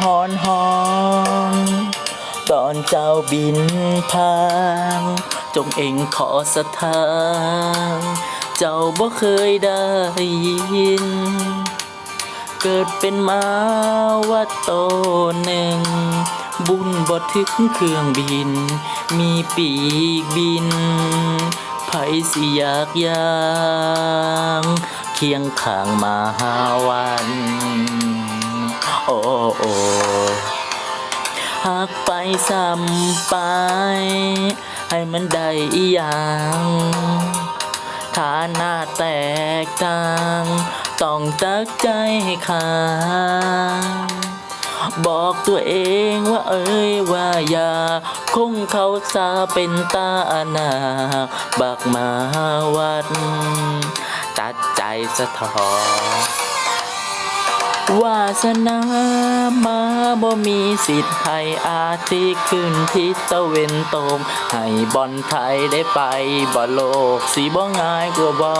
หอนหอนตอนเจ้าบินผ่านจงเองขอสถานเจ้าบ่เคยได้ยิน เกิดเป็นมาว่าโตหนึ่ง บุญบ่ทึกเครื่องบิน มีปีกบินไผสิอยากยาง เคียงข้างมาหาวัน โอหากไปซ้ำไป ให้มันได้อีหยังฐานะแตกต่าง ต้องตักใจให้ขาดบอกตัวเองว่าเอ้ยว่าอย่าคงเขาซาเป็นตาหนาบักมาวัดตัดใจสะท้อน วาสนามาบ่มีสิทธิ์ให้อาทิขึ้นทิศตะเวนตกให้บอลไทยได้ไปบอลโลกสีบ่ง่ายกว่าบ่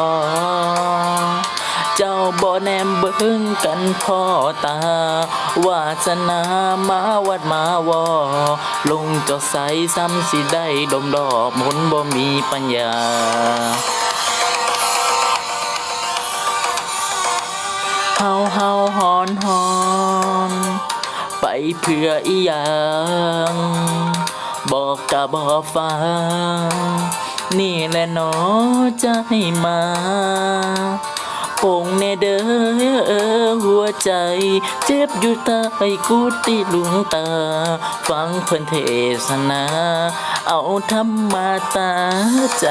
เจ้าบ่แนมเบิ่งกันพ่อตาวาสนามาวัดมาวอลงจาใสซ้ำสิได้ดมดอกมนบ่มีปัญญา ฮาเฮาหอนหอนไปเพื่ออีหยังบอกกะบอกฟังนี่แหละหนอใจมาปงเนเด้อหัวใจ เจ็บอยู่ใต้กุฏิลวงตา ฟังเพิ่นเทศนา เอาธรรมาตาใจ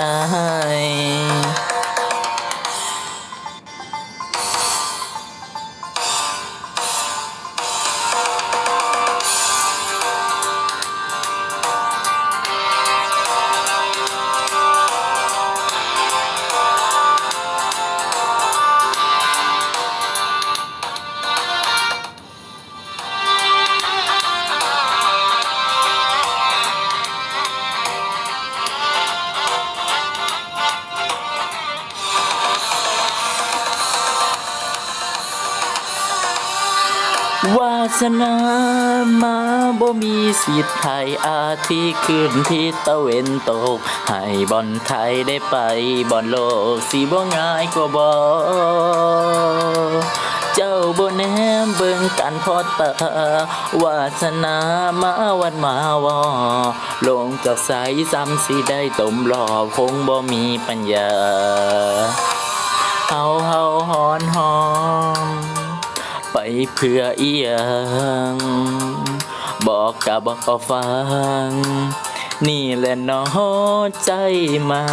วาสนามาบ่มีสิทธิ์ไทยอาทิตย์ขึ้นที่ตะเวนตก ให้บอลไทยได้ไปบอลโลกสิบ่ง่ายกว่าบ่เจ้าบ่แนมเบิ่งกันพอตาวาสนามาวันมาวอลงจากสายซ้ำสิได้ตมหลอบคงบ่มีปัญญาเฮาเฮาหอนหอม เพื่ออีหยังบอกกะบอกฟัง นี่แหละน้อใจมา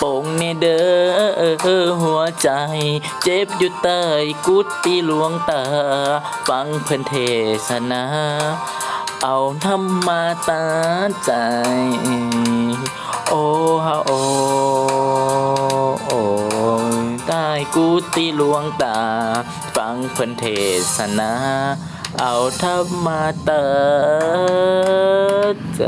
ปงในเด้อหัวใจ เจ็บอยู่ใต้กุฏิหลวงตา ฟังเพิ่นเทศนา เอาธรรมาตาใจ โอ้ฮาโอ กูตีหลวงตา ฟังเพิ่นเทศนา เอาธรรมาเตาใจ